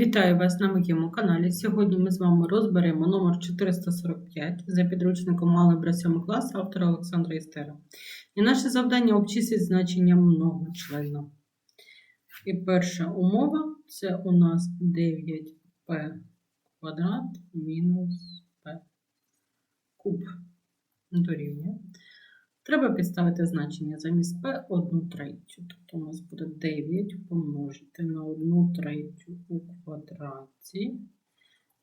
Вітаю вас на моєму каналі. Сьогодні ми з вами розберемо номер 445 за підручником Алgebra 7 клас автора Олександра Істера. І наше завдання обчислити значення многочлена. І перша умова це у нас 9p квадрат мінус p куб дорівнює. Треба підставити значення замість p 1 третю. Тобто у нас буде 9 помножити на 1 третю у квадраті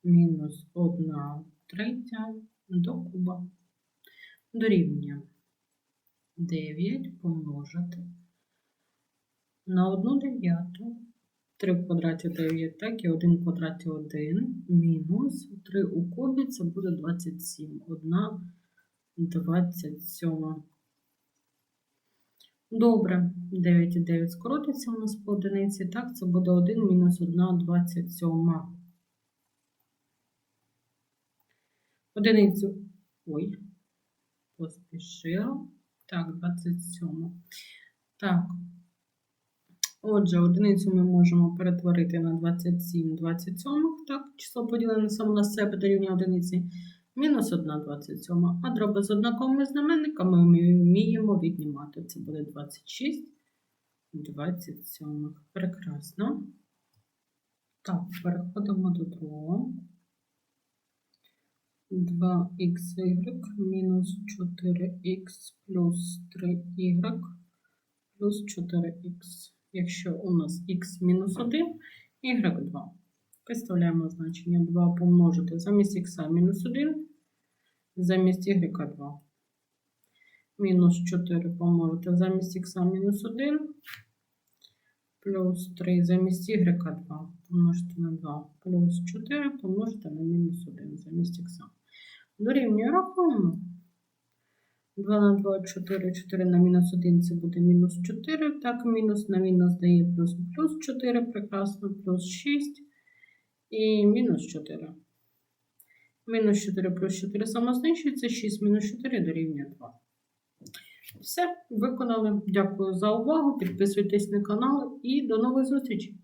мінус 1 третя до куба. Дорівнює 9 помножити на 1 дев'яту. 3 в квадраті 9, так, і 1 в квадраті 1 мінус 3 у кубі, це буде 27. 1 27. Добре, 9 і 9 скоротиться у нас по одиниці. Так, це буде 1 мінус 1 27. Одиницю. Ой, поспішила. Так, 27. Так. Отже, одиницю ми можемо перетворити на 27 27. Так, число поділене саме на себе дорівнює одиниці. Мінус 1 27. А дроби з однаковими знаменниками ми вміємо віднімати. Це буде 26 27. Прекрасно. Так, переходимо до другого. 2xy мінус 4х плюс 3y плюс 4х. Якщо у нас х мінус 1, y 2. Підставляємо значення 2 помножити замість х мінус 1, замість y 2. Мінус 4 помножити замість х мінус 1, плюс 3 замість y 2 помножити на 2, плюс 4 помножити на мінус 1 замість х. Дорівнює рахуємо. 2 на 2, 4, 4 на мінус 1 це буде мінус 4. Так, мінус на мінус дає плюс плюс 4, прекрасно, плюс 6 і мінус 4. Мінус 4 плюс 4 самознищується, 6 мінус 4 дорівнює 2. Все, виконали. Дякую за увагу. Підписуйтесь на канал і до нових зустрічей!